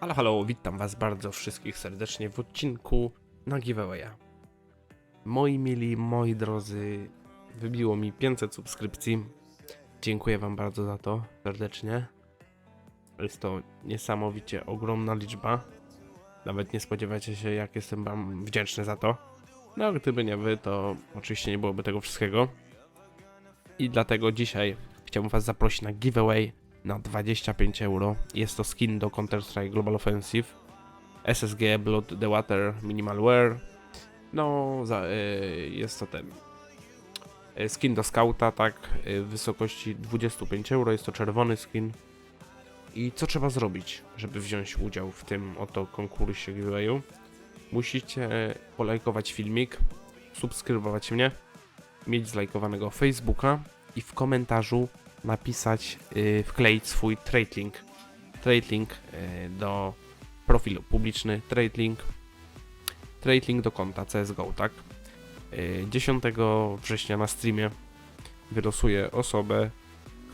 Halo, halo, witam was bardzo wszystkich serdecznie w odcinku na. Moi mili, moi drodzy, wybiło mi 500 subskrypcji. Dziękuję wam bardzo za to, serdecznie. Jest to niesamowicie ogromna liczba. Nawet nie spodziewacie się, jak jestem wam wdzięczny za to. No, gdyby nie wy, to oczywiście nie byłoby tego wszystkiego. I dlatego dzisiaj chciałbym was zaprosić na giveaway na 25 euro. Jest to skin do Counter-Strike Global Offensive, SSG Blood the Water Minimal Wear. No, za, y, jest to ten y, skin do Scouta, tak, y, w wysokości 25 euro. Jest to czerwony skin. I co trzeba zrobić, żeby wziąć udział w tym oto konkursie giveawayu? Musicie polajkować filmik, subskrybować mnie, mieć zlajkowanego Facebooka i w komentarzu napisać, yy, wkleić swój trade link. Trade link yy, do profilu publiczny, trade link, trade link do konta CSGO, tak? Yy, 10 września na streamie wylosuję osobę,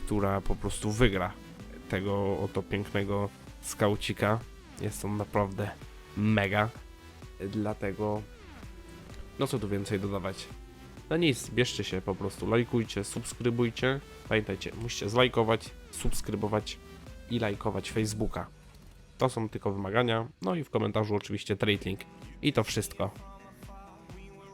która po prostu wygra tego oto pięknego skaucika. Jest on naprawdę mega. Dlatego, no co tu więcej dodawać? No nic, bierzcie się po prostu, lajkujcie, subskrybujcie. Pamiętajcie, musicie zlajkować, subskrybować i lajkować Facebooka. To są tylko wymagania. No i w komentarzu oczywiście trade link. I to wszystko.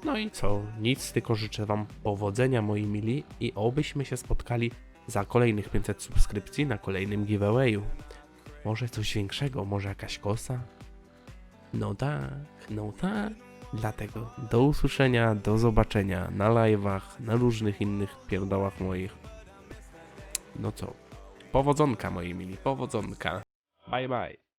No i co? Nic, tylko życzę Wam powodzenia, moi mili, i obyśmy się spotkali za kolejnych 500 subskrypcji na kolejnym giveawayu. Może coś większego, może jakaś kosa? No tak, no tak. Dlatego do usłyszenia, do zobaczenia na live'ach, na różnych innych pierdołach moich. No co? Powodzonka moi mili, powodzonka. Bye bye.